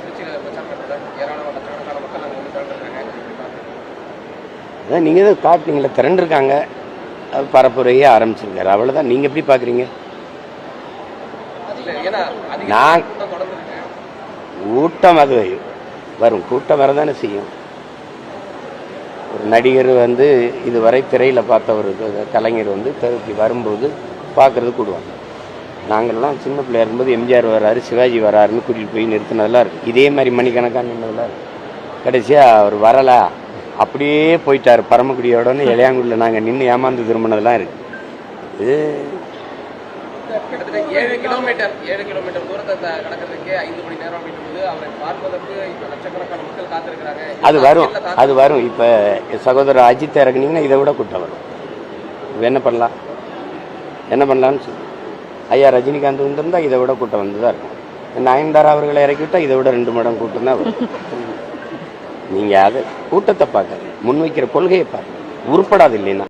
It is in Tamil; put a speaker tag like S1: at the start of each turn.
S1: திருச்சியில் ஏராளமான லட்சக்கணக்கான மக்கள் அங்கே வந்து
S2: அதான் நீங்கள் தான் காட்டினீங்களே திரண்டிருக்காங்க. அது பரப்புரையே ஆரம்பிச்சிருக்காரு. அவ்வளோதான் நீங்கள் எப்படி பார்க்குறீங்க நான்
S1: கூட்டம்
S2: கூட்டம் அது வரும். கூட்டம் வரதானே செய்யும். ஒரு நடிகர் வந்து இதுவரை திரையில் பார்த்த ஒரு கலைஞர் வந்து திருப்பி வரும்போது பார்க்கறது கூடுவாங்க. நாங்கள்லாம் சின்ன பிள்ளையா இருக்கும்போது எம்ஜிஆர் வராரு சிவாஜி வராருன்னு கூட்டிகிட்டு போய் நிறுத்தினதெல்லாம் இருக்குது இதே மாதிரி மணிக்கணக்கான நின்னதெல்லாம் இருக்கு. கடைசியாக அவர் வரலை. அப்படியே போயிட்டார் பரமக்குடியோடனே இளையாங்குடியில் நாங்கள் நின்று ஏமாந்து திரும்பினதெல்லாம் இருக்குது இது
S1: ஏழு கிலோமீட்டர் ஏழு கிலோமீட்டர் தூரத்தை த- கடக்கிறதுக்கே ஐந்து மணி நேரம் அப்படின்றது அவரை பார்ப்பதற்கு இப்போ லட்சக்கணக்கான மக்கள் காத்திருக்கிறாங்க.
S2: அது வரும். அது வரும். இப்போ சகோதரர் அஜித் இறக்குனீங்கன்னா இதை விட கூட்டம் வரும். என்ன பண்ணலாம்? என்ன பண்ணலாம்னு சொல்லு. ஐயா ரஜினிகாந்த் வந்திருந்தா இதை விட கூட்டம் வந்து தான் இருக்கும் நயன்தாரா அவர்களை இறக்கிவிட்டா இதை விட ரெண்டு மடம் கூட்டம் தான் வரும். நீங்கள் அதை கூட்டத்தை பார்க்க முன்வைக்கிற கொள்கையை பார்க்க உருப்படாது இல்லைன்னா.